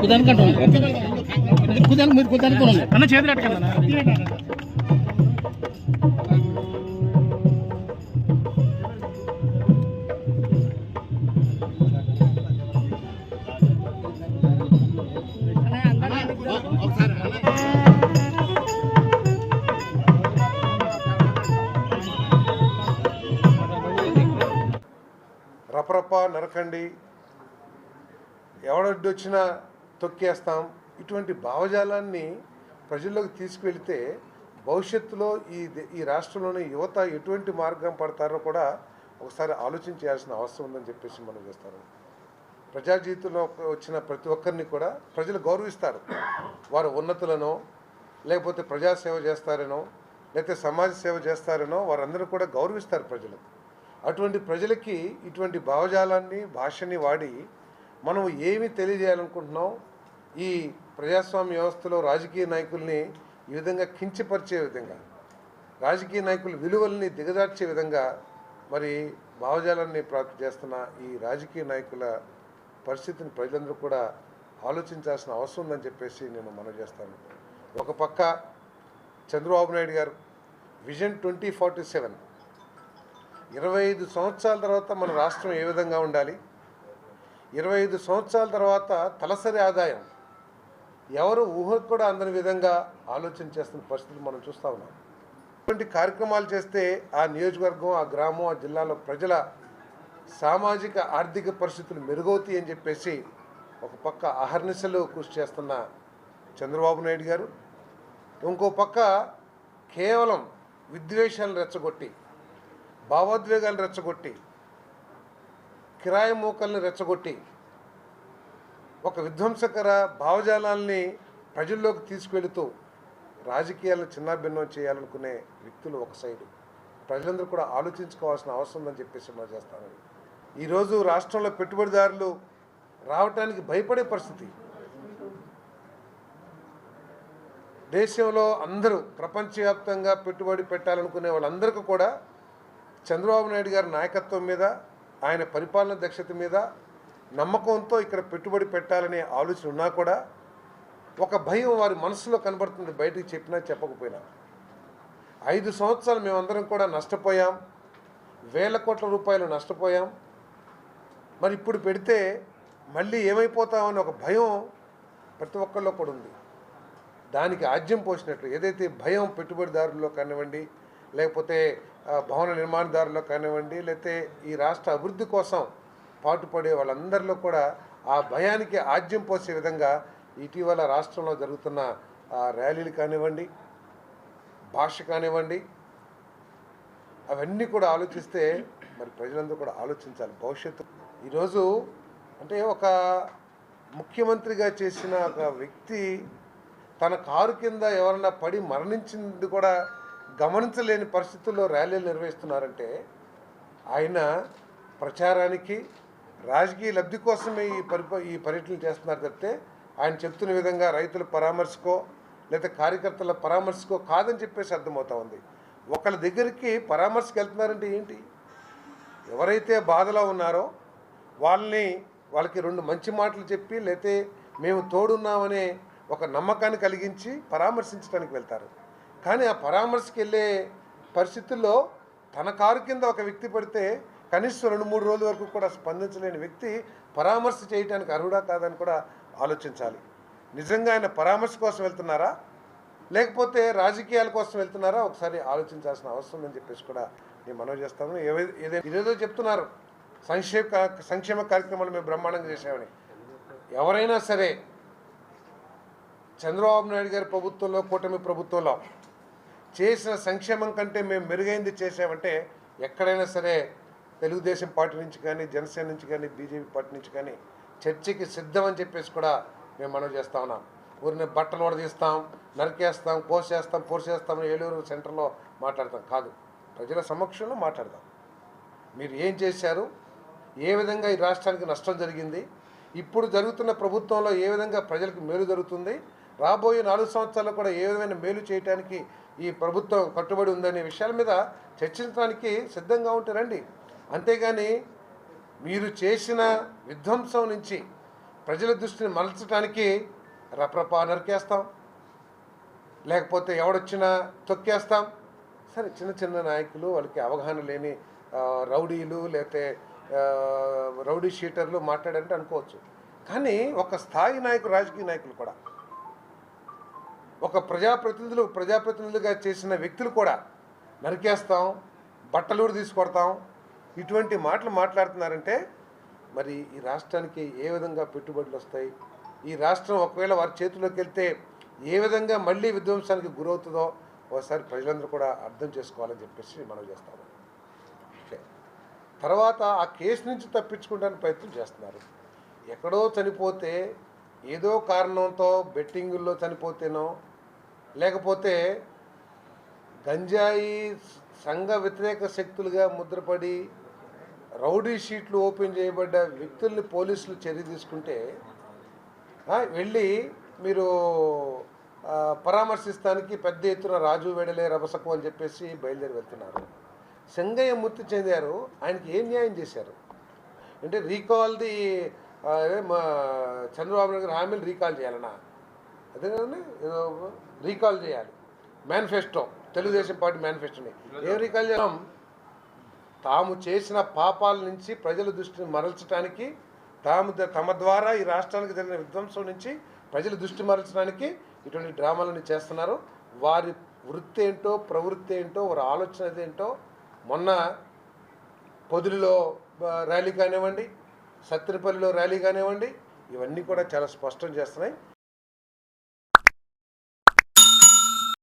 కుదానికి కుదానికి మీరు కుదానికి ఉండండి అన్న చేతులు అట్టకన్నా రపరప నరకండి ఎవడడ్డు వచ్చినా తొక్కేస్తాం. ఇటువంటి భావజాలాన్ని ప్రజల్లోకి తీసుకువెళితే భవిష్యత్తులో ఈ ఈ రాష్ట్రంలోని యువత ఎటువంటి మార్గం పడతారో కూడా ఒకసారి ఆలోచించాల్సిన అవసరం ఉందని చెప్పేసి మనం చేస్తారు. ప్రజా జీవితంలో వచ్చిన ప్రతి ఒక్కరిని కూడా ప్రజలు గౌరవిస్తారు. వారు ఉన్నతులను లేకపోతే ప్రజాసేవ చేస్తారనో లేకపోతే సమాజ సేవ చేస్తారనో వారందరూ కూడా గౌరవిస్తారు ప్రజలు అటువంటి ప్రజలకి ఇటువంటి భావజాలాన్ని భాషని వాడి మనం ఏమి తెలియజేయాలనుకుంటున్నాం? ఈ ప్రజాస్వామ్య వ్యవస్థలో రాజకీయ నాయకుల్ని ఈ విధంగా కించపరిచే విధంగా రాజకీయ నాయకుల విలువల్ని దిగజార్చే విధంగా మరి భావజాలాన్ని ప్రాప్తి చేస్తున్న ఈ రాజకీయ నాయకుల పరిస్థితిని ప్రజలందరూ కూడా ఆలోచించాల్సిన అవసరం ఉందని చెప్పేసి నేను మనవి చేస్తాను. ఒక పక్క చంద్రబాబు నాయుడు గారు విజన్ ట్వంటీ ఫార్టీ సెవెన్. ఇరవై ఐదు సంవత్సరాల తర్వాత మన రాష్ట్రం ఏ విధంగా ఉండాలి? ఇరవై ఐదు సంవత్సరాల తర్వాత తలసరి ఆదాయం. ఎవరు ఊహకు కూడా అందని విధంగా ఆలోచన చేస్తున్న పరిస్థితులు మనం చూస్తూ ఉన్నాం. ఇటువంటి కార్యక్రమాలు చేస్తే ఆ నియోజకవర్గం ఆ గ్రామం ఆ జిల్లాలో ప్రజల సామాజిక ఆర్థిక పరిస్థితులు మెరుగవుతాయి అని చెప్పేసి ఒక పక్క అహర్నిశలు కృషి చేస్తున్న చంద్రబాబు నాయుడు గారు ఇంకో పక్క కేవలం విద్వేషాలను రెచ్చగొట్టి భావోద్వేగాలు రెచ్చగొట్టి కిరాయి మూకల్ని రెచ్చగొట్టి ఒక విధ్వంసకర భావజాలాల్ని ప్రజల్లోకి తీసుకెళుతూ రాజకీయాలను చిన్నాభిన్నం చేయాలనుకునే వ్యక్తులు ఒక సైడు. ప్రజలందరూ కూడా ఆలోచించుకోవాల్సిన అవసరం ఉందని చెప్పేసి మనం చేస్తామని ఈరోజు రాష్ట్రంలో పెట్టుబడిదారులు రావటానికి భయపడే పరిస్థితి. దేశంలో అందరూ ప్రపంచవ్యాప్తంగా పెట్టుబడి పెట్టాలనుకునే వాళ్ళందరికీ కూడా చంద్రబాబు నాయుడు గారి నాయకత్వం మీద ఆయన పరిపాలన దక్షత మీద నమ్మకంతో ఇక్కడ పెట్టుబడి పెట్టాలనే ఆలోచన ఉన్నా కూడా ఒక భయం వారి మనసులో కనబడుతుంది బయటికి చెప్పినా చెప్పకపోయినా. ఐదు సంవత్సరాలు మేమందరం కూడా నష్టపోయాం. వేల కోట్ల రూపాయలు నష్టపోయాం. మరి ఇప్పుడు పెడితే మళ్ళీ ఏమైపోతామని ఒక భయం ప్రతి ఒక్కరిలో కూడా ఉంది. దానికి ఆజ్యం పోసినట్లు ఏదైతే భయం పెట్టుబడిదారుల్లో కానివ్వండి లేకపోతే భవన నిర్మాణదారులు కానివ్వండి లేకపోతే ఈ రాష్ట్ర అభివృద్ధి కోసం పాటుపడే వాళ్ళందరిలో కూడా ఆ భయానికి ఆజ్యం పోసే విధంగా ఇటీవల రాష్ట్రంలో జరుగుతున్న ర్యాలీలు కానివ్వండి భాష కానివ్వండి అవన్నీ కూడా ఆలోచిస్తే మరి ప్రజలందరూ కూడా ఆలోచించాలి భవిష్యత్తు. ఈరోజు అంటే ఒక ముఖ్యమంత్రిగా చేసిన ఒక వ్యక్తి తన కారు కింద ఎవరన్నా పడి మరణించింది కూడా గమనించలేని పరిస్థితుల్లో ర్యాలీలు నిర్వహిస్తున్నారంటే ఆయన ప్రచారానికి రాజకీయ లబ్ధి కోసమే ఈ పరి ఈ పర్యటనలు చేస్తున్నారు తప్పితే ఆయన చెప్తున్న విధంగా రైతుల పరామర్శకో లేదా కార్యకర్తల పరామర్శకో కాదని చెప్పేసి అర్థమవుతా ఉంది. ఒకళ్ళ దగ్గరికి పరామర్శకు వెళ్తున్నారంటే ఏంటి? ఎవరైతే బాధలో ఉన్నారో వాళ్ళని వాళ్ళకి రెండు మంచి మాటలు చెప్పి లేతే మేము తోడున్నామనే ఒక నమ్మకాన్ని కలిగించి పరామర్శించడానికి వెళ్తారు. కానీ ఆ పరామర్శకి వెళ్ళే పరిస్థితుల్లో తన కారు కింద ఒక వ్యక్తి పడితే కనీసం రెండు మూడు రోజుల వరకు కూడా స్పందించలేని వ్యక్తి పరామర్శ చేయడానికి అర్హుడా కాదని కూడా ఆలోచించాలి. నిజంగా ఆయన పరామర్శ కోసం వెళ్తున్నారా? లేకపోతే రాజకీయాల కోసం వెళ్తున్నారా? ఒకసారి ఆలోచించాల్సిన అవసరం ఉందని చెప్పేసి కూడా నేను మనవి చేస్తాను. ఏదో ఏదే ఇదేదో చెప్తున్నారు. సంక్షేమ సంక్షేమ కార్యక్రమాలు మేము బ్రహ్మాండంగా చేసామని ఎవరైనా సరే చంద్రబాబు నాయుడు గారి ప్రభుత్వంలో కూటమి ప్రభుత్వంలో చేసిన సంక్షేమం కంటే మేము మెరుగైంది చేసామంటే ఎక్కడైనా సరే తెలుగుదేశం పార్టీ నుంచి కానీ జనసేన నుంచి కానీ బీజేపీ పార్టీ నుంచి కానీ చర్చకి సిద్ధం అని చెప్పేసి కూడా మేము మనం చేస్తా ఉన్నాం. ఊరిని బట్టలు వడదీస్తాం నరికేస్తాం కోసేస్తాం పొడిచేస్తాం ఏలూరు సెంటర్లో మాట్లాడతాం. కాదు ప్రజల సమక్షంలో మాట్లాడదాం మీరు ఏం చేశారు? ఏ విధంగా ఈ రాష్ట్రానికి నష్టం జరిగింది? ఇప్పుడు జరుగుతున్న ప్రభుత్వంలో ఏ విధంగా ప్రజలకు మేలు జరుగుతుంది? రాబోయే నాలుగు సంవత్సరాల్లో కూడా ఏ విధమైన మేలు చేయడానికి ఈ ప్రభుత్వం కట్టుబడి ఉందనే విషయాల మీద చర్చించడానికి సిద్ధంగా ఉంటారండి అంతేగాని మీరు చేసిన విధ్వంసం నుంచి ప్రజల దృష్టిని మలచడానికి రప్రపా నరికేస్తాం. లేకపోతే ఎవడొచ్చినా తొక్కేస్తాం. సరే చిన్న చిన్న నాయకులు వాళ్ళకి అవగాహన లేని రౌడీలు లేకపోతే రౌడీ షీటర్లు మాట్లాడారంటే అనుకోవచ్చు. కానీ ఒక స్థాయి నాయకులు రాజకీయ నాయకులు కూడా ఒక ప్రజాప్రతినిధులు ప్రజాప్రతినిధులుగా చేసిన వ్యక్తులు కూడా నరికేస్తాం బట్టలూరు తీసుకొడతాం. ఇటువంటి మాటలు మాట్లాడుతున్నారంటే మరి ఈ రాష్ట్రానికి ఏ విధంగా పెట్టుబడులు వస్తాయి? ఈ రాష్ట్రం ఒకవేళ వారి చేతిలోకి వెళ్తే ఏ విధంగా మళ్ళీ విధ్వంసానికి గురవుతుందో ఒకసారి ప్రజలందరూ కూడా అర్థం చేసుకోవాలని చెప్పేసి మనం చేస్తాము తర్వాత ఆ కేసు నుంచి తప్పించుకోవడానికి ప్రయత్నం చేస్తున్నారు. ఎక్కడో చనిపోతే ఏదో కారణంతో బెట్టింగుల్లో చనిపోతేనో లేకపోతే గంజాయి సంఘ వ్యతిరేక శక్తులుగా ముద్రపడి రౌడీ షీట్లు ఓపెన్ చేయబడ్డ వ్యక్తుల్ని పోలీసులు చర్య తీసుకుంటే వెళ్ళి మీరు పరామర్శిస్తానికి పెద్ద ఎత్తున రాజు వెడలే రభసకు అని చెప్పేసి బయలుదేరి వెళ్తున్నారు. సంగయ్య మృతి చెందారు. ఆయనకి ఏం న్యాయం చేశారు? అంటే రీకాల్ ది మా చంద్రబాబు నాయుడు హామీలు రీకాల్ చేయాలన్నా. అదే కదండి రీకాల్ చేయాలి. మేనిఫెస్టో తెలుగుదేశం పార్టీ మేనిఫెస్టోని. ఏం రీకాల్ చేయడం తాము చేసిన పాపాల నుంచి ప్రజల దృష్టిని మరల్చడానికి తాము తమ ద్వారా ఈ రాష్ట్రానికి జరిగిన విధ్వంసం నుంచి ప్రజల దృష్టి మరల్చడానికి ఇటువంటి డ్రామాలని చేస్తున్నారు. వారి వృత్తి ఏంటో ప్రవృత్తి ఏంటో వారి ఆలోచన ఏంటో మొన్న పొదిలిలో ర్యాలీ కానివ్వండి సత్తెనపల్లిలో ర్యాలీ కానివ్వండి ఇవన్నీ కూడా చాలా స్పష్టం చేస్తున్నాయి.